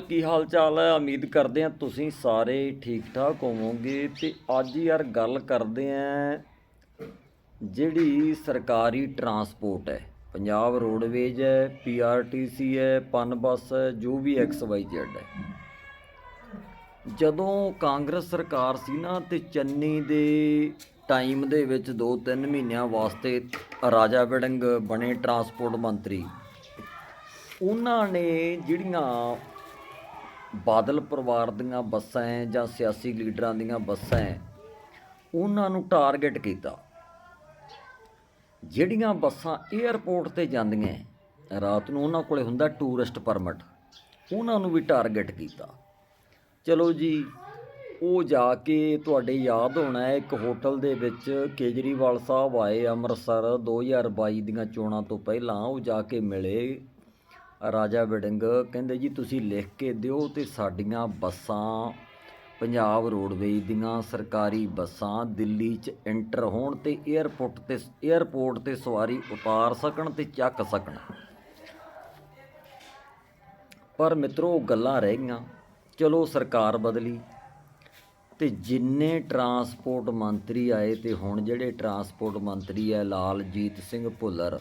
ਕੀ ਹਾਲ ਚਾਲ ਹੈ? ਉਮੀਦ ਕਰਦੇ ਹਾਂ ਤੁਸੀਂ ਸਾਰੇ ਠੀਕ ਠਾਕ ਹੋਵੋਗੇ। ਤੇ ਅੱਜ ਯਾਰ ਗੱਲ ਕਰਦੇ ਆਂ ਜਿਹੜੀ ਸਰਕਾਰੀ ਟਰਾਂਸਪੋਰਟ ਹੈ। ਪੰਜਾਬ ਰੋਡਵੇਜ ਹੈ ਪੀਆਰਟੀਸੀ ਹੈ, ਪਨ ਬੱਸ ਹੈ, ਜੋ ਵੀ ਐਕਸ ਵਾਈ ਜ਼ੈਡ ਹੈ। ਜਦੋਂ ਕਾਂਗਰਸ ਸਰਕਾਰ ਸੀ ਨਾ, ਤੇ ਚੰਨੀ ਦੇ ਟਾਈਮ ਦੇ ਵਿੱਚ 2-3 ਮਹੀਨਿਆਂ ਵਾਸਤੇ ਰਾਜਾ ਵੜਿੰਗ ਬਣੇ ਟਰਾਂਸਪੋਰਟ ਮੰਤਰੀ। ਉਹਨਾਂ ਨੇ ਜਿਹੜੀਆਂ ਬਾਦਲ ਪਰਿਵਾਰ ਦੀਆਂ ਬੱਸਾਂ ਹੈ ਜਾਂ ਸਿਆਸੀ ਲੀਡਰਾਂ ਦੀਆਂ ਬੱਸਾਂ ਹੈ ਉਹਨਾਂ ਨੂੰ ਟਾਰਗੇਟ ਕੀਤਾ। ਜਿਹੜੀਆਂ ਬੱਸਾਂ 에ਅਰਪੋਰਟ ਤੇ ਜਾਂਦੀਆਂ ਰਾਤ ਨੂੰ ਉਹਨਾਂ ਕੋਲੇ ਹੁੰਦਾ ਟੂਰਿਸਟ ਪਰਮਿਟ, ਉਹਨਾਂ ਨੂੰ ਵੀ ਟਾਰਗੇਟ ਕੀਤਾ। ਚਲੋ ਜੀ, ਉਹ ਜਾ ਕੇ ਤੁਹਾਡੇ ਯਾਦ ਹੋਣਾ ਇੱਕ ਹੋਟਲ ਦੇ ਵਿੱਚ ਕੇਜਰੀਵਾਲ ਸਾਹਿਬ ਆਏ ਅੰਮ੍ਰਿਤਸਰ 2022 ਦੀਆਂ ਚੋਣਾਂ ਤੋਂ ਪਹਿਲਾਂ ਉਹ ਜਾ ਕੇ ਮਿਲੇ। ਰਾਜਾ ਵੜਿੰਗ ਕਹਿੰਦੇ ਜੀ, ਤੁਸੀਂ ਲਿਖ ਕੇ ਦਿਓ ਤੇ ਸਾਡੀਆਂ ਬੱਸਾਂ, ਪੰਜਾਬ ਰੋਡਵੇਜ਼ ਦੀਆਂ ਸਰਕਾਰੀ ਬੱਸਾਂ ਦਿੱਲੀ 'ਚ ਐਂਟਰ ਹੋਣ ਤੇ 에ਅਰਪੋਰਟ ਤੇ 에ਅਰਪੋਰਟ ਤੇ ਸਵਾਰੀ ਉਤਾਰ ਸਕਣ ਤੇ ਚੱਕ ਸਕਣ। ਪਰ ਮਿੱਤਰੋ, ਉਹ ਗੱਲਾਂ ਰਹਿ ਗਈਆਂ। ਚਲੋ ਸਰਕਾਰ ਬਦਲੀ ਤੇ ਜਿੰਨੇ ਟਰਾਂਸਪੋਰਟ ਮੰਤਰੀ ਆਏ ਤੇ ਹੁਣ ਜਿਹੜੇ ਟਰਾਂਸਪੋਰਟ ਮੰਤਰੀ ਹੈ, ਲਾਲਜੀਤ ਸਿੰਘ ਭੁੱਲਰ,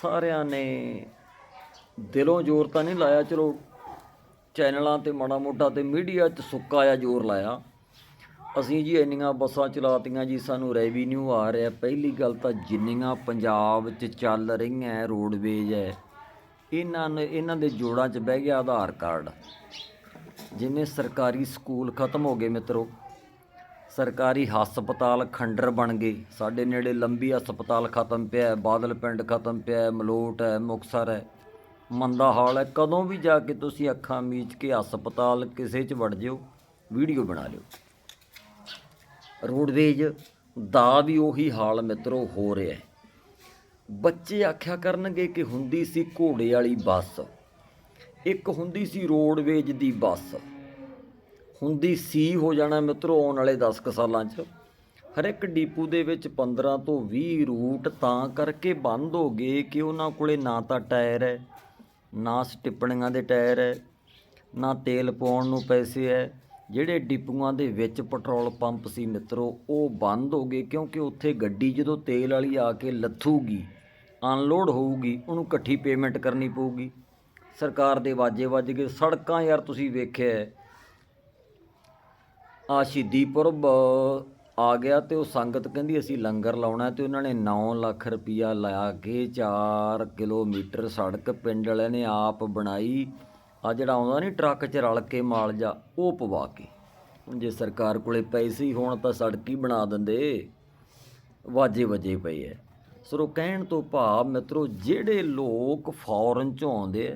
ਸਾਰਿਆਂ ਨੇ ਦਿਲੋਂ ਜ਼ੋਰ ਤਾਂ ਨਹੀਂ ਲਾਇਆ, ਚਲੋ ਚੈਨਲਾਂ ਤੇ ਮਾੜਾ ਮੋਟਾ ਤੇ ਮੀਡੀਆ 'ਚ ਸੁੱਕਾ ਆ ਜ਼ੋਰ ਲਾਇਆ। ਅਸੀਂ ਜੀ ਇੰਨੀਆਂ ਬੱਸਾਂ ਚਲਾਤੀਆਂ ਜੀ, ਸਾਨੂੰ ਰੈਵਨਿਊ ਆ ਰਿਹਾ। ਪਹਿਲੀ ਗੱਲ ਤਾਂ ਜਿੰਨੀਆਂ ਪੰਜਾਬ 'ਚ ਚੱਲ ਰਹੀਆਂ ਰੋਡਵੇਜ ਹੈ ਇਹਨਾਂ ਨੇ, ਇਹਨਾਂ ਦੇ ਜੋੜਾਂ 'ਚ ਬਹਿ ਗਿਆ ਆਧਾਰ ਕਾਰਡ। ਜਿਵੇਂ ਸਰਕਾਰੀ ਸਕੂਲ ਖਤਮ ਹੋ ਗਏ ਮਿੱਤਰੋ, ਸਰਕਾਰੀ ਹਸਪਤਾਲ ਖੰਡਰ ਬਣ ਗਏ। ਸਾਡੇ ਨੇੜੇ ਲੰਬੀ ਹਸਪਤਾਲ ਖਤਮ ਪਿਆ, ਬਾਦਲ ਪਿੰਡ ਖਤਮ ਪਿਆ, ਮਲੋਟ ਹੈ ਮੁਕਸਰ ਹੈ ਮੰਦਾ ਹਾਲ ਹੈ। ਕਦੋਂ ਵੀ ਜਾ ਕੇ ਤੁਸੀਂ ਅੱਖਾਂ ਮੀਚ ਕੇ ਹਸਪਤਾਲ ਕਿਸੇ 'ਚ ਵੜ ਜਿਓ, ਵੀਡੀਓ ਬਣਾ ਲਿਓ। ਰੋਡਵੇਜ ਦਾ ਵੀ ਉਹੀ ਹਾਲ ਮਿੱਤਰੋ ਹੋ ਰਿਹਾ ਹੈ। ਬੱਚੇ ਆਖਿਆ ਕਰਨਗੇ ਕਿ ਹੁੰਦੀ ਸੀ ਘੋੜੇ ਵਾਲੀ ਬੱਸ। ਇੱਕ ਹੁੰਦੀ ਸੀ ਰੋਡਵੇਜ ਦੀ ਬੱਸ। ਹੁੰਦੀ ਸੀ ਹੋ ਜਾਣਾ ਮਿੱਤਰੋ ਆਉਣ ਵਾਲੇ 10 ਕੁ ਸਾਲਾਂ 'ਚ। ਹਰ ਇੱਕ ਡੀਪੂ ਦੇ ਵਿੱਚ 15 ਤੋਂ 20 ਰੂਟ ਤਾਂ ਕਰਕੇ ਬੰਦ ਹੋ ਗਏ ਕਿ ਉਹਨਾਂ ਕੋਲੇ ਨਾ ਤਾਂ ਟਾਇਰ ਹੈ ਨਾ ਸਟਿੱਪਣੀਆਂ ਦੇ ਟਾਇਰ ਹੈ, ਨਾ ਤੇਲ ਪਾਉਣ ਨੂੰ ਪੈਸੇ ਹੈ। ਜਿਹੜੇ ਡਿਪੂਆਂ ਦੇ ਵਿੱਚ ਪੈਟਰੋਲ ਪੰਪ ਸੀ ਮਿੱਤਰੋ, ਉਹ ਬੰਦ ਹੋ ਗਏ ਕਿਉਂਕਿ ਉੱਥੇ ਗੱਡੀ ਜਦੋਂ ਤੇਲ ਵਾਲੀ ਆ ਕੇ ਲੱਥੂਗੀ, ਅਨਲੋਡ ਹੋਊਗੀ, ਉਹਨੂੰ ਇਕੱਠੀ ਪੇਮੈਂਟ ਕਰਨੀ ਪਊਗੀ। ਸਰਕਾਰ ਦੇ ਵਾਜੇ ਵੱਜ ਗਏ, ਸੜਕਾਂ ਯਾਰ ਤੁਸੀਂ ਵੇਖਿਆ ਆ ਸ਼ਹੀਦੀ ਪੁਰਬ ਆ ਗਿਆ ਤੇ ਉਹ ਸੰਗਤ ਕਹਿੰਦੀ ਅਸੀਂ ਲੰਗਰ ਲਾਉਣਾ ਤੇ ਉਹਨਾਂ ਨੇ 9 ਲੱਖ ਰੁਪਈਆ ਲਾ ਕੇ 4 ਕਿਲੋਮੀਟਰ ਸੜਕ ਪਿੰਡ ਵਾਲਿਆਂ ਨੇ ਆਪ ਬਣਾਈ। ਆ ਜਿਹੜਾ ਆਉਂਦਾ ਨਹੀਂ ਟਰੱਕ 'ਚ ਰਲ ਕੇ ਮਾਲ ਜਾ, ਉਹ ਪਵਾ ਕੇ। ਹੁਣ ਜੇ ਸਰਕਾਰ ਕੋਲੇ ਪੈਸੇ ਹੀ ਹੋਣ ਤਾਂ ਸੜਕ ਹੀ ਬਣਾ ਦਿੰਦੇ। ਵਾਜੇ ਵਜੇ ਪਏ ਹੈ ਸਰੋ ਕਹਿਣ ਤੋਂ ਭਾਵ ਮਿੱਤਰੋ, ਜਿਹੜੇ ਲੋਕ ਫੋਰਨ ਚੋਂ ਆਉਂਦੇ ਐ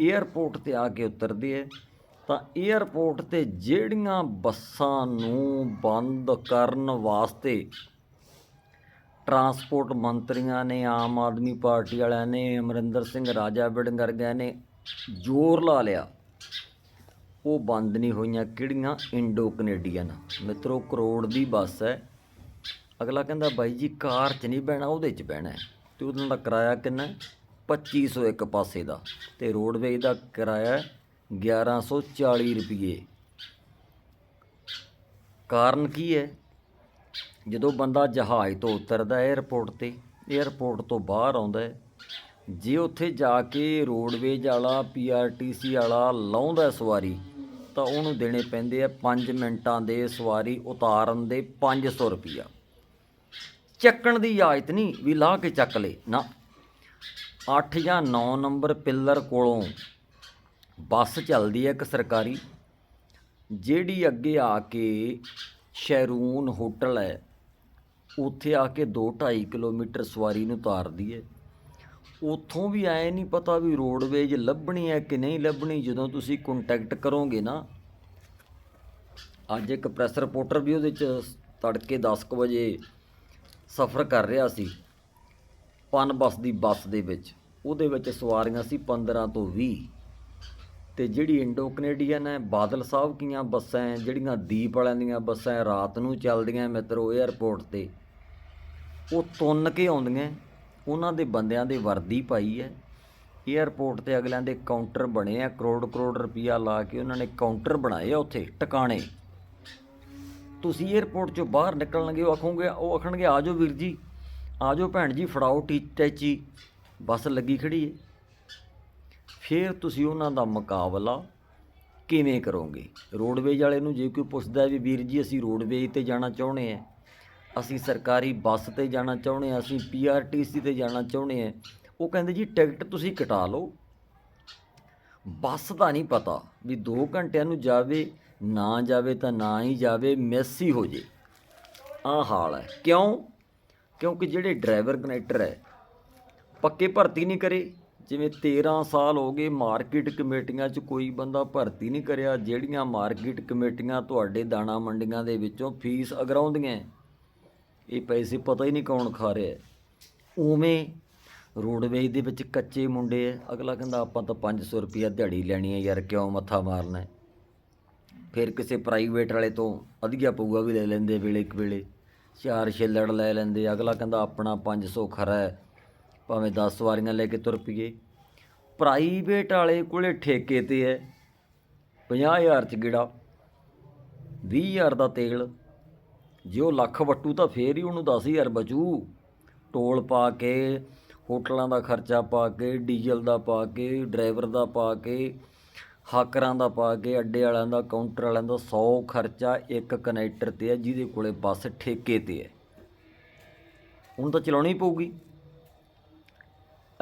에ਅਰਪੋਰਟ ਤੇ ਆ ਕੇ ਉਤਰਦੇ ਐ ਤਾਂ 에ਅਰਪੋਰਟ ਤੇ ਜਿਹੜੀਆਂ ਬੱਸਾਂ ਨੂੰ ਬੰਦ ਕਰਨ ਵਾਸਤੇ ਟਰਾਂਸਪੋਰਟ ਮੰਤਰੀਆਂ ਨੇ, ਆਮ ਆਦਮੀ ਪਾਰਟੀ ਵਾਲਿਆਂ ਨੇ, ਅਮਰਿੰਦਰ ਸਿੰਘ, ਰਾਜਾ ਵੜਿੰਗ ਵਰਗਿਆਂ ਨੇ ਜ਼ੋਰ ਲਾ ਲਿਆ। ਉਹ ਬੰਦ ਨਹੀਂ ਹੋਈਆਂ ਕਿਹੜੀਆਂ? Indo Canadian. ਮਿੱਤਰੋ, ਕਰੋੜ ਦੀ ਬੱਸ ਹੈ। ਅਗਲਾ ਕਹਿੰਦਾ, ਬਾਈ ਜੀ, ਕਾਰ 'ਚ ਨਹੀਂ ਬਹਿਣਾ, ਉਹਦੇ 'ਚ ਬਹਿਣਾ ਹੈ। ਤੇ ਉਹਨਾਂ ਦਾ ਕਿਰਾਇਆ ਕਿੰਨਾ ਹੈ? 2500 ਇੱਕ ਪਾਸੇ ਦਾ। ਤੇ ਰੋਡਵੇਜ ਦਾ ਕਿਰਾਇਆ 1140 ਰੁਪਏ ਕਾਰਨ ਕੀ ਹੈ? ਜਦੋਂ ਬੰਦਾ ਜਹਾਜ਼ ਤੋਂ ਉਤਰਦਾ ਹੈ 에ਅਰਪੋਰਟ ਤੇ 에ਅਰਪੋਰਟ ਤੋਂ ਬਾਹਰ ਆਉਂਦਾ ਹੈ, ਜੇ ਉੱਥੇ ਜਾ ਕੇ ਰੋਡਵੇਜ ਵਾਲਾ ਪੀਆਰਟੀਸੀ ਵਾਲਾ ਲਾਉਂਦਾ ਸਵਾਰੀ, ਤਾਂ ਉਹਨੂੰ ਦੇਣੇ ਪੈਂਦੇ ਆ 5 ਮਿੰਟਾਂ ਦੇ ਸਵਾਰੀ ਉਤਾਰਨ ਦੇ 500 ਰੁਪਿਆ ਚੱਕਣ ਦੀ ਇਜਾਜ਼ਤ ਨਹੀਂ ਵੀ ਲਾ ਕੇ ਚੱਕ ਲੇ। ਨਾ 8 ਜਾਂ 9 ਨੰਬਰ ਪਿੱਲਰ ਕੋਲੋਂ ਬੱਸ ਚੱਲਦੀ ਹੈ ਇੱਕ ਸਰਕਾਰੀ, ਜਿਹੜੀ ਅੱਗੇ ਆ ਕੇ ਸ਼ੈਰੂਨ ਹੋਟਲ ਹੈ, ਉੱਥੇ ਆ ਕੇ 2.5 ਕਿਲੋਮੀਟਰ ਸਵਾਰੀ ਨੂੰ ਉਤਾਰਦੀ ਹੈ। ਉੱਥੋਂ ਵੀ ਐ ਨਹੀਂ ਪਤਾ ਵੀ ਰੋਡਵੇਜ ਲੱਭਣੀ ਹੈ ਕਿ ਨਹੀਂ ਲੱਭਣੀ, ਜਦੋਂ ਤੁਸੀਂ ਕੰਟੈਕਟ ਕਰੋਗੇ ਨਾ। ਅੱਜ ਇੱਕ ਪ੍ਰੈਸ ਰਿਪੋਰਟਰ ਵੀ ਉਹਦੇ ਚ ਤੜਕੇ 10 ਕੁ ਵਜੇ ਸਫ਼ਰ ਕਰ ਰਿਹਾ ਸੀ, ਪਨ ਬੱਸ ਦੀ ਬੱਸ ਦੇ ਵਿੱਚ। ਉਹਦੇ ਵਿੱਚ ਸਵਾਰੀਆਂ ਸੀ 15 ਤੋਂ 20 ਤੇ ਜਿਹੜੀ ਇੰਡੋ ਕੈਨੇਡੀਅਨ ਹੈ, ਬਾਦਲ ਸਾਹਿਬ ਕੀਆਂ ਬੱਸਾਂ ਹੈ, ਜਿਹੜੀਆਂ ਦੀਪ ਵਾਲਿਆਂ ਦੀਆਂ ਬੱਸਾਂ ਰਾਤ ਨੂੰ ਚੱਲਦੀਆਂ ਮਿੱਤਰੋ 에ਅਰਪੋਰਟ ਤੇ। ਉਹ ਤੁੰਨ ਕੇ ਆਉਂਦੀਆਂ ਉਹਨਾਂ ਦੇ ਬੰਦਿਆਂ ਦੇ ਵਰਦੀ ਪਾਈ ਹੈ। ਏਅਰਪੋਰਟ ਤੇ ਅਗਲਿਆਂ ਦੇ ਕਾਊਂਟਰ ਬਣੇ ਆ ਕਰੋੜ ਕਰੋੜ ਰੁਪਈਆ ਲਾ ਕੇ ਉਹਨਾਂ ਨੇ ਕਾਊਂਟਰ ਬਣਾਏ ਆ ਉੱਥੇ, ਟਿਕਾਣੇ। ਤੁਸੀਂ ਏਅਰਪੋਰਟ ਚੋਂ ਬਾਹਰ ਨਿਕਲਣਗੇ, ਉਹ ਆਖੋਗੇ, ਉਹ ਆਖਣਗੇ, ਆ ਜਾਓ ਵੀਰ ਜੀ, ਆ ਜਾਓ ਭੈਣ ਜੀ, ਫੜਾਓ ਟੀ ਟੈਚੀ ਬੱਸ ਲੱਗੀ ਖੜੀ ਏ ਫਿਰ ਤੁਸੀਂ ਉਹਨਾਂ ਦਾ ਮੁਕਾਬਲਾ ਕਿਵੇਂ ਕਰੋਗੇ? ਰੋਡਵੇਜ ਵਾਲੇ ਨੂੰ ਜੇ ਕੋਈ ਪੁੱਛਦਾ ਵੀ ਵੀਰ ਜੀ, ਅਸੀਂ ਰੋਡਵੇਜ ਤੇ ਜਾਣਾ ਚਾਹੁੰਦੇ ਆ ਅਸੀਂ ਸਰਕਾਰੀ ਬੱਸ ਤੇ ਜਾਣਾ ਚਾਹੁੰਦੇ ਆ ਅਸੀਂ ਪੀਆਰਟੀਸੀ ਤੇ ਜਾਣਾ ਚਾਹੁੰਦੇ ਆ ਉਹ ਕਹਿੰਦੇ ਜੀ, ਟਿਕਟ ਤੁਸੀਂ ਕਟਾ ਲਓ। ਬੱਸ ਦਾ ਨਹੀਂ ਪਤਾ ਵੀ 2 ਘੰਟਿਆਂ ਨੂੰ ਜਾਵੇ, ਨਾ ਜਾਵੇ ਤਾਂ ਨਾ ਹੀ ਜਾਵੇ ਮਿਸ ਹੀ ਹੋ ਜੇ। ਆ ਹਾਲ ਹੈ। ਕਿਉਂ? ਕਿਉਂਕਿ ਜਿਹੜੇ ਡਰਾਈਵਰ ਕਨੈਕਟਰ ਹੈ, ਪੱਕੇ ਭਰਤੀ ਨਹੀਂ ਕਰੇ। ਜਿਵੇਂ 13 ਸਾਲ ਹੋ ਗਏ ਮਾਰਕੀਟ ਕਮੇਟੀਆਂ 'ਚ ਕੋਈ ਬੰਦਾ ਭਰਤੀ ਨਹੀਂ ਕਰਿਆ, ਜਿਹੜੀਆਂ ਮਾਰਕੀਟ ਕਮੇਟੀਆਂ ਤੁਹਾਡੇ ਦਾਣਾ ਮੰਡੀਆਂ ਦੇ ਵਿੱਚੋਂ ਫੀਸ ਅਗਰਾਉਂਦੀਆਂ ਇਹ ਪੈਸੇ ਪਤਾ ਹੀ ਨਹੀਂ ਕੌਣ ਖਾ ਰਿਹਾ ਉਵੇਂ ਰੋਡਵੇਜ ਦੇ ਵਿੱਚ ਕੱਚੇ ਮੁੰਡੇ ਐ ਅਗਲਾ ਕਹਿੰਦਾ, ਆਪਾਂ ਤਾਂ 500 ਰੁਪਿਆ ਦਿਹਾੜੀ ਲੈਣੀ ਹੈ ਯਾਰ, ਕਿਉਂ ਮੱਥਾ ਮਾਰਨਾ ਫਿਰ ਕਿਸੇ ਪ੍ਰਾਈਵੇਟ ਵਾਲੇ ਤੋਂ ਵਧੀਆ ਪਊਆ ਵੀ ਲੈ ਲੈਂਦੇ ਵੇਲੇ ਇੱਕ ਵੇਲੇ। ਚਾਰ ਛਿੱਲੜ ਲੈ ਲੈਂਦੇ ਅਗਲਾ ਕਹਿੰਦਾ, ਆਪਣਾ 500 ਖਰਾ ਭਾਵੇਂ 10 ਸਵਾਰੀਆਂ ਲੈ ਕੇ ਤੁਰ ਪਈਏ। ਪ੍ਰਾਈਵੇਟ ਵਾਲੇ ਕੋਲੇ ਠੇਕੇ ਤੇ ਹੈ। 50000 ਚ ਗਿੜਾ 20000 ਦਾ ਤੇਲ। ਜੇ ਉਹ ਲੱਖ ਵੱਟੂ ਤਾਂ ਫੇਰ ਹੀ ਉਹਨੂੰ 10000 ਬਚੂ। ਟੋਲ ਪਾ ਕੇ, ਹੋਟਲਾਂ ਦਾ ਖਰਚਾ ਪਾ ਕੇ, ਡੀਜ਼ਲ ਦਾ ਪਾ ਕੇ, ਡਰਾਈਵਰ ਦਾ ਪਾ ਕੇ, ਹਾਕਰਾਂ ਦਾ ਪਾ ਕੇ, ਅੱਡੇ ਵਾਲਿਆਂ ਦਾ ਕਾਊਂਟਰ ਵਾਲਿਆਂ ਦਾ 100 ਖਰਚਾ ਇੱਕ ਕਨੈਕਟਰ ਤੇ ਹੈ, ਜਿਹਦੇ ਕੋਲੇ ਬੱਸ ਠੇਕੇ ਤੇ ਹੈ। ਉਹਨੂੰ ਤਾਂ ਚਲਾਉਣੀ ਪਊਗੀ।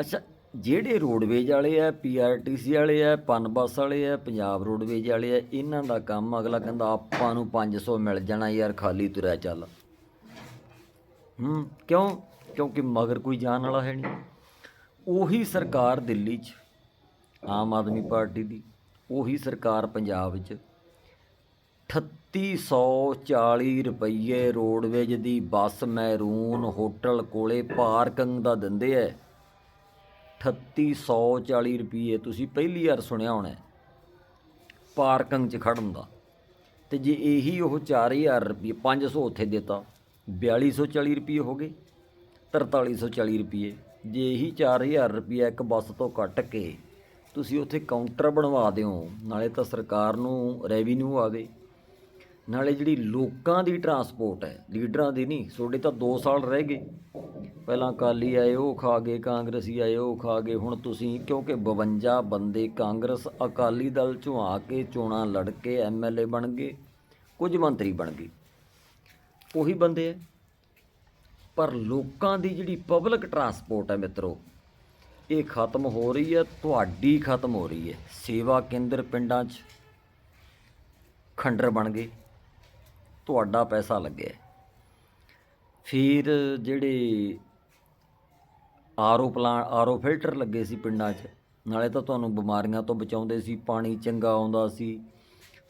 ਅੱਛਾ, ਜਿਹੜੇ ਰੋਡਵੇਜ ਵਾਲੇ ਆ ਪੀਆਰਟੀਸੀ ਵਾਲੇ ਆ, ਪਨ ਬੱਸ ਵਾਲੇ ਆ, ਪੰਜਾਬ ਰੋਡਵੇਜ ਵਾਲੇ ਆ, ਇਹਨਾਂ ਦਾ ਕੰਮ ਅਗਲਾ ਕਹਿੰਦਾ ਆਪਾਂ ਨੂੰ 500 ਮਿਲ ਜਾਣਾ ਯਾਰ, ਖਾਲੀ ਤੁਰਿਆ ਚੱਲ। ਹੂੰ, ਕਿਉਂ? ਕਿਉਂਕਿ ਮਗਰ ਕੋਈ ਜਾਣ ਵਾਲਾ ਹੈ ਨਹੀਂ। ਉਹੀ ਸਰਕਾਰ ਦਿੱਲੀ 'ਚ, ਆਮ ਆਦਮੀ ਪਾਰਟੀ ਦੀ, ਉਹੀ ਸਰਕਾਰ ਪੰਜਾਬ 'ਚ 3840 ਰੁਪਏ ਰੋਡਵੇਜ ਦੀ ਬੱਸ ਮੈਰੂਨ ਹੋਟਲ ਕੋਲੇ ਪਾਰਕਿੰਗ ਦਾ ਦਿੰਦੇ ਐ 3840 ਰੁਪਏ ਤੁਸੀਂ ਪਹਿਲੀ ਵਾਰ ਸੁਣਿਆ ਹੋਣਾ ਪਾਰਕਿੰਗ 'ਚ ਖੜਨ ਦਾ। ਤੇ ਜੇ ਇਹੀ ਉਹ 4000 ਰੁਪਏ 500 ਉੱਥੇ ਦਿੱਤਾ 4240 ਰੁਪਏ ਹੋ ਗਏ 4340 ਰੁਪਏ ਜੇ ਇਹੀ 4000 ਰੁਪਏ ਇੱਕ ਬੱਸ ਤੋਂ ਕੱਟ ਕੇ ਤੁਸੀਂ ਉੱਥੇ ਕਾਊਂਟਰ ਬਣਵਾ ਦਿਓ, ਨਾਲੇ ਤਾਂ ਸਰਕਾਰ ਨੂੰ ਰੈਵਨਿਊ ਆਵੇ ਨਾਲੇ ਜਿਹੜੀ ਲੋਕਾਂ ਦੀ ਟਰਾਂਸਪੋਰਟ ਹੈ, ਲੀਡਰਾਂ ਦੀ ਨਹੀਂ, ਤੁਹਾਡੇ ਤਾਂ 2 ਸਾਲ ਰਹਿ ਗਏ। ਪਹਿਲਾਂ ਅਕਾਲੀ ਆਏ, ਉਹ ਖਾ ਗਏ, ਕਾਂਗਰਸੀ ਆਏ, ਉਹ ਖਾ ਗਏ, ਹੁਣ ਤੁਸੀਂ ਕਿਉਂਕਿ 52 ਬੰਦੇ ਕਾਂਗਰਸ ਅਕਾਲੀ ਦਲ ਚੋਂ ਆ ਕੇ ਚੋਣਾਂ ਲੜ ਕੇ ਐਮਐਲਏ ਬਣ ਗਏ, ਕੁਝ ਮੰਤਰੀ ਬਣ ਗਏ। ਉਹੀ ਬੰਦੇ ਹੈ ਪਰ ਲੋਕਾਂ ਦੀ ਜਿਹੜੀ ਪਬਲਿਕ ਟਰਾਂਸਪੋਰਟ ਹੈ ਮਿੱਤਰੋ, ਇਹ ਖਤਮ ਹੋ ਰਹੀ ਹੈ, ਤੁਹਾਡੀ ਖਤਮ ਹੋ ਰਹੀ ਹੈ। ਸੇਵਾ ਕੇਂਦਰ ਪਿੰਡਾਂ 'ਚ ਖੰਡਰ ਬਣ ਗਏ। ਤੁਹਾਡਾ ਪੈਸਾ ਲੱਗਿਆ ਫਿਰ ਜਿਹੜੇ ਆਰਓ ਪਲਾਂ ਆਰਓ ਫਿਲਟਰ ਲੱਗੇ ਸੀ ਪਿੰਡਾਂ 'ਚ, ਨਾਲੇ ਤਾਂ ਤੁਹਾਨੂੰ ਬਿਮਾਰੀਆਂ ਤੋਂ ਬਚਾਉਂਦੇ ਸੀ, ਪਾਣੀ ਚੰਗਾ ਆਉਂਦਾ ਸੀ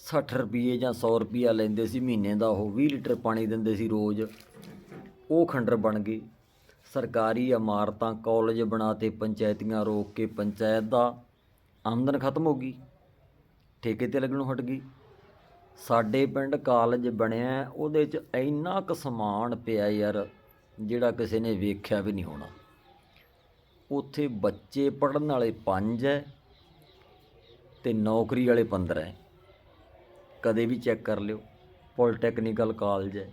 60 ਰੁਪਏ ਜਾਂ 100 ਰੁਪਿਆ ਲੈਂਦੇ ਸੀ ਮਹੀਨੇ ਦਾ, ਉਹ 20 ਲੀਟਰ ਪਾਣੀ ਦਿੰਦੇ ਸੀ ਰੋਜ਼। ਉਹ ਖੰਡਰ ਬਣ ਗਏ। ਸਰਕਾਰੀ ਇਮਾਰਤਾਂ, ਕਾਲਜ ਬਣਾਤੇ, ਪੰਚਾਇਤੀਆਂ ਰੋਕ ਕੇ ਪੰਚਾਇਤ ਦਾ ਆਮਦਨ ਖਤਮ ਹੋ ਗਈ। ਠੇਕੇ ਤੇ ਲੱਗਣੋਂ ਹਟ ਗਈ। ਸਾਡੇ ਪਿੰਡ ਕਾਲਜ ਬਣਿਆ, ਉਹਦੇ 'ਚ ਇੰਨਾ ਕੁ ਸਮਾਨ ਪਿਆ ਯਾਰ, ਜਿਹੜਾ ਕਿਸੇ ਨੇ ਵੇਖਿਆ ਵੀ ਨਹੀਂ ਹੋਣਾ। ਉੱਥੇ ਬੱਚੇ ਪੜਨ ਵਾਲੇ 5 ਹੈ ਤੇ ਨੌਕਰੀ ਵਾਲੇ 15 ਹੈ ਕਦੇ ਵੀ ਚੈੱਕ ਕਰ ਲਿਓ, ਪੋਲੀਟੈਕਨੀਕਲ ਕਾਲਜ ਹੈ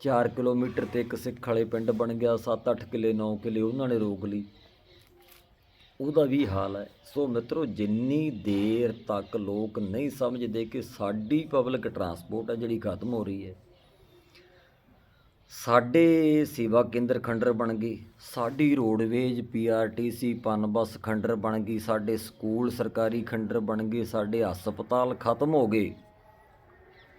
4 ਕਿਲੋਮੀਟਰ ਤੇ ਇੱਕ ਸਿੱਖ ਵਾਲੇ ਪਿੰਡ ਬਣ ਗਿਆ 7-8 ਕਿੱਲੇ 9 ਕਿੱਲੇ, ਉਹਨਾਂ ਨੇ ਰੋਕ ਲਈ। ਉਹਦਾ ਵੀ ਹਾਲ ਹੈ। ਸੋ ਮਿੱਤਰੋ, ਜਿੰਨੀ ਦੇਰ ਤੱਕ ਲੋਕ ਨਹੀਂ ਸਮਝਦੇ ਕਿ ਸਾਡੀ ਪਬਲਿਕ ਟਰਾਂਸਪੋਰਟ ਹੈ ਜਿਹੜੀ ਖਤਮ ਹੋ ਰਹੀ ਹੈ, ਸਾਡੇ ਸੇਵਾ ਕੇਂਦਰ ਖੰਡਰ ਬਣ ਗਏ ਸਾਡੀ ਰੋਡਵੇਜ ਪੀਆਰਟੀਸੀ ਪਨ ਬੱਸ ਖੰਡਰ ਬਣ ਗਈ, ਸਾਡੇ ਸਕੂਲ ਸਰਕਾਰੀ ਖੰਡਰ ਬਣ ਗਏ, ਸਾਡੇ ਹਸਪਤਾਲ ਖਤਮ ਹੋ ਗਏ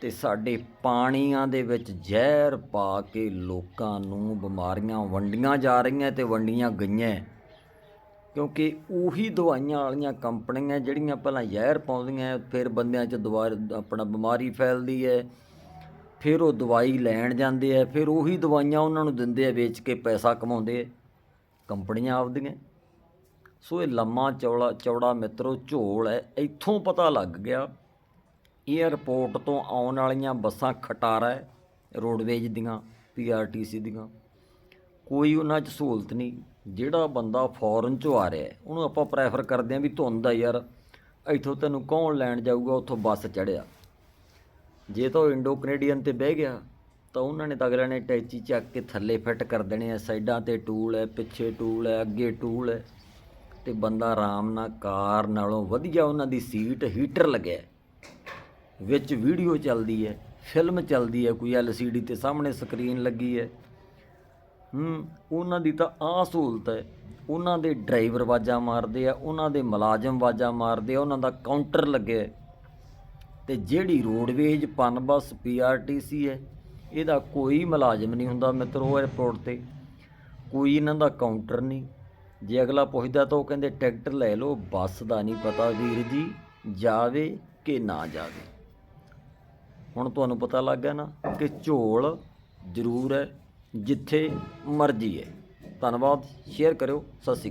ਤੇ ਸਾਡੇ ਪਾਣੀਆਂ ਦੇ ਵਿੱਚ ਜ਼ਹਿਰ ਪਾ ਕੇ ਲੋਕਾਂ ਨੂੰ ਬਿਮਾਰੀਆਂ ਵੰਡੀਆਂ ਜਾ ਰਹੀਆਂ ਤੇ ਵੰਡੀਆਂ ਗਈਆਂ। ਕਿਉਂਕਿ ਉਹੀ ਦਵਾਈਆਂ ਵਾਲੀਆਂ ਕੰਪਨੀਆਂ ਜਿਹੜੀਆਂ ਪਹਿਲਾਂ ਜ਼ਹਿਰ ਪਾਉਂਦੀਆਂ ਫਿਰ ਬੰਦਿਆਂ 'ਚ ਦੁਬਾਰ ਆਪਣਾ ਬਿਮਾਰੀ ਫੈਲਦੀ ਹੈ ਫਿਰ ਉਹ ਦਵਾਈ ਲੈਣ ਜਾਂਦੇ ਆ ਫਿਰ ਉਹੀ ਦਵਾਈਆਂ ਉਹਨਾਂ ਨੂੰ ਦਿੰਦੇ ਆ ਵੇਚ ਕੇ ਪੈਸਾ ਕਮਾਉਂਦੇ ਆ ਕੰਪਨੀਆਂ ਆਪਦੀਆਂ। ਸੋ ਇਹ ਲੰਮਾ ਚੌੜਾ ਚੌੜਾ ਮਿੱਤਰੋ ਝੋਲ ਹੈ ਇੱਥੋਂ ਪਤਾ ਲੱਗ ਗਿਆ, ਏਅਰਪੋਰਟ ਤੋਂ ਆਉਣ ਵਾਲੀਆਂ ਬੱਸਾਂ ਖਟਾਰਾ ਹੈ ਰੋਡਵੇਜ ਦੀਆਂ ਪੀਆਰਟੀਸੀ ਦੀਆਂ। ਕੋਈ ਉਹਨਾਂ 'ਚ ਸਹੂਲਤ ਨਹੀਂ। ਜਿਹੜਾ ਬੰਦਾ ਫੋਰਨ ਚੋਂ ਆ ਰਿਹਾ ਉਹਨੂੰ ਆਪਾਂ ਪ੍ਰੈਫਰ ਕਰਦੇ ਹਾਂ ਵੀ ਧੁੰਦ ਆ ਯਾਰ, ਇੱਥੋਂ ਤੈਨੂੰ ਕੌਣ ਲੈਣ ਜਾਊਗਾ, ਉੱਥੋਂ ਬੱਸ ਚੜਿਆ ਜੇ ਤਾਂ ਉਹ ਇੰਡੋ ਕੈਨੇਡੀਅਨ ਤੇ ਬਹਿ ਗਿਆ, ਤਾਂ ਉਹਨਾਂ ਨੇ ਤਾਂ ਅਗਲਿਆਂ ਨੇ ਟੈਚੀ ਚੱਕ ਕੇ ਥੱਲੇ ਫਿੱਟ ਕਰ ਦੇਣੇ ਆ, ਸਾਈਡਾਂ ਤੇ ਟੂਲ ਹੈ, ਪਿੱਛੇ ਟੂਲ ਹੈ, ਅੱਗੇ ਟੂਲ ਹੈ, ਤੇ ਬੰਦਾ ਆਰਾਮ ਨਾਲ ਕਾਰ ਨਾਲੋਂ ਵਧੀਆ ਉਹਨਾਂ ਦੀ ਸੀਟ ਹੀਟਰ ਲੱਗਿਆ ਵਿੱਚ ਵੀਡੀਓ ਚੱਲਦੀ ਹੈ ਫਿਲਮ ਚੱਲਦੀ ਹੈ, ਕੋਈ LCD ਤੇ ਸਾਹਮਣੇ ਸਕਰੀਨ ਲੱਗੀ ਹੈ। ਹੂੰ, ਉਹਨਾਂ ਦੀ ਤਾਂ ਆਹ ਸਹੂਲਤ ਹੈ। ਉਹਨਾਂ ਦੇ ਡਰਾਈਵਰ ਆਵਾਜ਼ਾਂ ਮਾਰਦੇ ਆ, ਉਹਨਾਂ ਦੇ ਮੁਲਾਜ਼ਮ ਆਵਾਜ਼ਾਂ ਮਾਰਦੇ ਆ, ਉਹਨਾਂ ਦਾ ਕਾਊਂਟਰ ਲੱਗਿਆ ਹੈ। ਤੇ ਜਿਹੜੀ ਰੋਡਵੇਜ ਪਨ ਬੱਸ ਪੀਆਰਟੀਸੀ ਹੈ, ਇਹਦਾ ਕੋਈ ਮੁਲਾਜ਼ਮ ਨਹੀਂ ਹੁੰਦਾ ਮਿੱਤਰੋ 에ਅਰਪੋਰਟ ਤੇ। ਕੋਈ ਇਹਨਾਂ ਦਾ ਕਾਊਂਟਰ ਨਹੀਂ। ਜੇ ਅਗਲਾ ਪੁੱਛਦਾ ਤਾਂ ਉਹ ਕਹਿੰਦੇ, ਟਿਕਟ ਲੈ ਲਓ, ਬੱਸ ਦਾ ਨਹੀਂ ਪਤਾ ਵੀਰ ਜੀ, ਜਾਵੇ ਕਿ ਨਾ ਜਾਵੇ? ਹੁਣ ਤੁਹਾਨੂੰ ਪਤਾ ਲੱਗ ਗਿਆ ਨਾ ਕਿ ਝੋਲ ਜ਼ਰੂਰ ਹੈ। ਜਿੱਥੇ ਮਰਜ਼ੀ ਹੈ। ਧੰਨਵਾਦ। ਸ਼ੇਅਰ ਕਰਿਓ। ਸਤਿ ਸ਼੍ਰੀ ਅਕਾਲ।